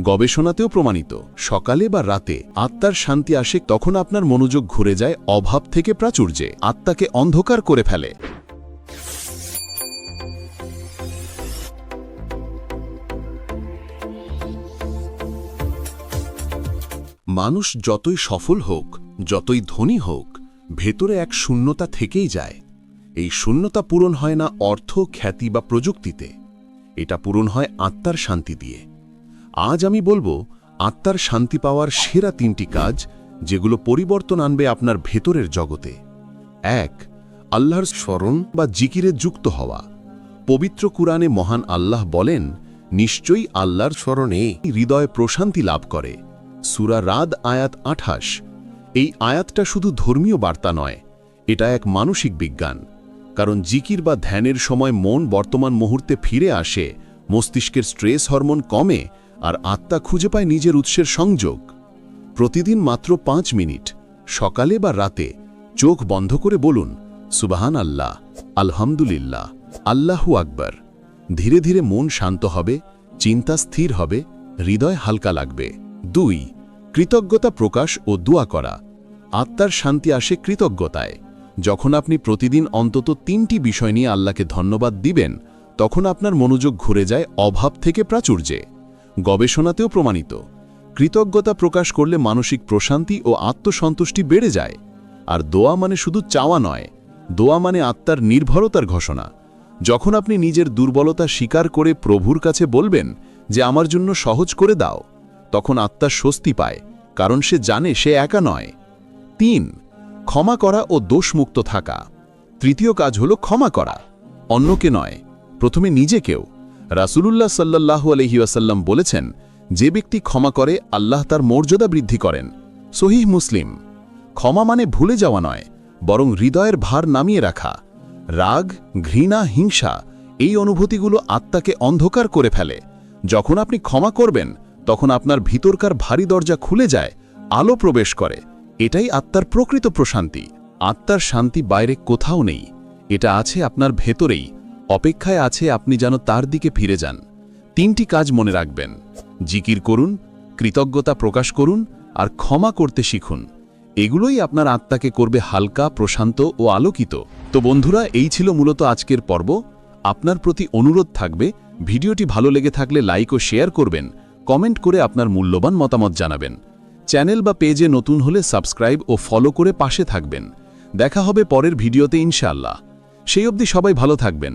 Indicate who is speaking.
Speaker 1: গবেষণাতেও প্রমাণিত, সকালে বা রাতে আত্মার শান্তি আসে তখন আপনার মনোযোগ ঘুরে যায় অভাব থেকে প্রাচুর্যে, আত্মাকে অন্ধকার করে ফেলে। মানুষ যতই সফল হোক, যতই ধনী হোক, ভেতরে এক শূন্যতা থেকেই যায়। এই শূন্যতা পূরণ হয় না অর্থ, খ্যাতি বা প্রযুক্তিতে। এটা পূরণ হয় আত্মার শান্তি দিয়ে। আজ আমি বলব, আত্মার শান্তি পাওয়ার সেরা তিনটি কাজ যেগুলো পরিবর্তন আনবে আপনার ভেতরের জগতে। এক, আল্লাহর স্মরণ বা জিকিরে যুক্ত হওয়া। পবিত্র কুরআনে মহান আল্লাহ বলেন, নিশ্চয়ই আল্লাহর স্মরণে হৃদয় প্রশান্তি লাভ করে। সুরা রাদ আয়াত আঠাশ। এই আয়াতটা শুধু ধর্মীয় বার্তা নয়, এটা এক মানসিক বিজ্ঞান। কারণ জিকির বা ধ্যানের সময় মন বর্তমান মুহূর্তে ফিরে আসে, মস্তিষ্কের স্ট্রেস হরমোন কমে আর আত্মা খুঁজে পায় নিজের উৎসের সংযোগ। প্রতিদিন মাত্র পাঁচ মিনিট। সকালে বা রাতে চোখ বন্ধ করে বলুন সুবাহান আল্লাহ আলহামদুলিল্লাহ, আল্লাহু আকবর। ধীরে ধীরে মন শান্ত হবে, চিন্তা স্থির হবে, হৃদয় হালকা লাগবে। দুই, কৃতজ্ঞতা প্রকাশ ও দোয়া করা। আত্মার শান্তি আসে কৃতজ্ঞতায়। যখন আপনি প্রতিদিন অন্তত তিনটি বিষয় নিয়ে আল্লাহকে ধন্যবাদ দিবেন, তখন আপনার মনোযোগ ঘুরে যায় অভাব থেকে প্রাচুর্যে। গবেষণাতেও প্রমাণিত। কৃতজ্ঞতা প্রকাশ করলে মানসিক প্রশান্তি ও আত্মসন্তুষ্টি বেড়ে যায়। আর দোয়া মানে শুধু চাওয়া নয়, দোয়া মানে আত্মার নির্ভরতার ঘোষণা। যখন আপনি নিজের দুর্বলতা স্বীকার করে প্রভুর কাছে বলবেন যে আমার জন্য সহজ করে দাও, তখন আত্মা স্বস্তি পায়, কারণ সে জানে সে একা নয়। তিন, ক্ষমা করা ও দোষমুক্ত থাকা। তৃতীয় কাজ হল ক্ষমা করা। অন্যকে নয়, প্রথমে নিজেকেও। রাসূলুল্লাহ সাল্লাল্লাহু আলহি ওয়াসাল্লাম বলেছেন, যে ব্যক্তি ক্ষমা করে, আল্লাহ তার মর্যাদা বৃদ্ধি করেন। সহিহ মুসলিম, ক্ষমা মানে ভুলে যাওয়া নয়, বরং হৃদয়ের ভার নামিয়ে রাখা। রাগ, ঘৃণা, হিংসা, এই অনুভূতিগুলো আত্মাকে অন্ধকার করে ফেলে। যখন আপনি ক্ষমা করবেন, তখন আপনার ভিতরকার ভারী দরজা খুলে যায়, আলো প্রবেশ করে। এটাই আত্মার প্রকৃত প্রশান্তি। আত্মার শান্তি বাইরে কোথাও নেই। এটা আছে আপনার ভেতরেই। অপেক্ষায় আছে আপনি যেন তার দিকে ফিরে যান। তিনটি কাজ মনে রাখবেন। জিকির করুন, কৃতজ্ঞতা প্রকাশ করুন, আর ক্ষমা করতে শিখুন। এগুলোই আপনার আত্মাকে করবে হালকা, প্রশান্ত ও আলোকিত। তো বন্ধুরা, এই ছিল মূলত আজকের পর্ব। আপনার প্রতি অনুরোধ থাকবে, ভিডিওটি ভালো লেগে থাকলে লাইক ও শেয়ার করবেন, কমেন্ট করে আপনার মূল্যবান মতামত জানাবেন। চ্যানেল বা পেজে নতুন হলে সাবস্ক্রাইব ও ফলো করে পাশে থাকবেন। দেখা হবে পরের ভিডিওতে ইনশাআল্লাহ। সেই অবধি সবাই ভালো থাকবেন।